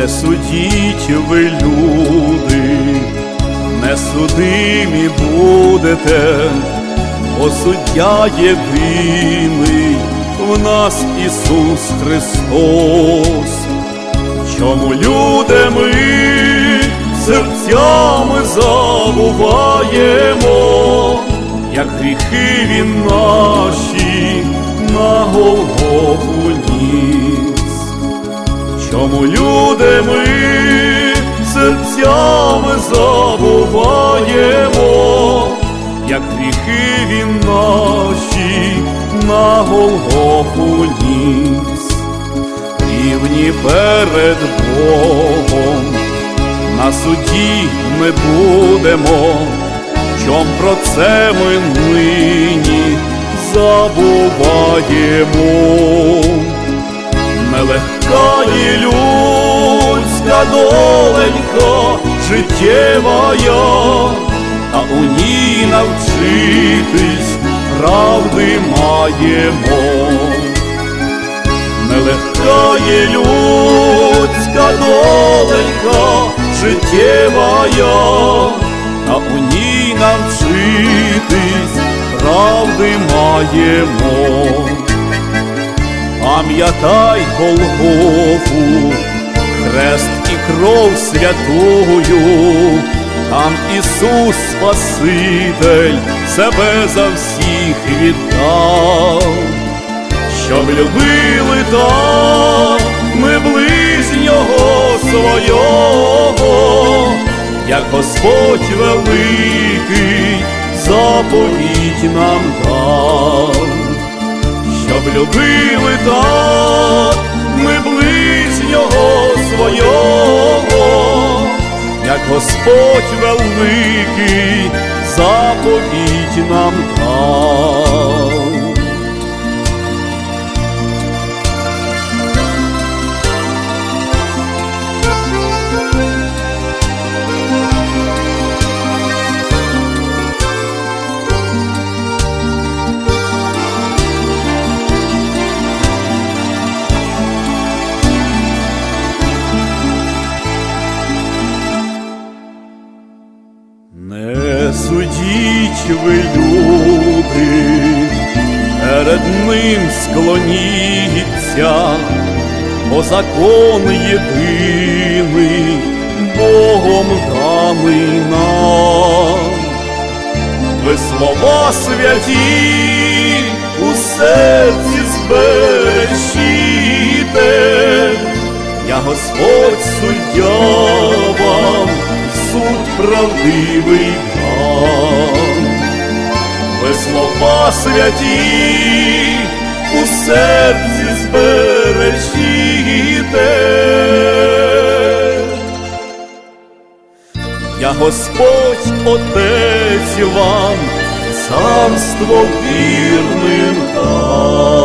Не судіть ви, люди, не судимі будете, бо суддя єдиний в нас Ісус Христос. Чому люди ми серцями забуваємо, як гріхи він наші на Голгофу ніс. Чому люди ми серцями забуваємо, як гріхи він наші на Голгофу ніс рівні перед Богом, на суді ми будемо, чом про це ми нині забуваємо. Нелегка є людська доленька життєва я, а у ній навчитись правди маємо. Нелегка є людська доленька життєва я, а у ній навчитись правди маємо. Пам'ятай Голгофу, хрест і кров святую, там Ісус Спаситель себе за всіх віддав. Щоб любили так ми ближнього свого, як Господь великий заповідь нам дав, щоб любили так ми ближнього свого, як Господь великий заповідь нам дав. Не судіть ви, люди, перед ним склоніться, бо закон єдиний Богом даний нам. Ви слова святі у серці збережіте, я Господь суддя правдивий дам. Ви слова святі у серці збережіте. Я Господь Отець вам царство вірним дам.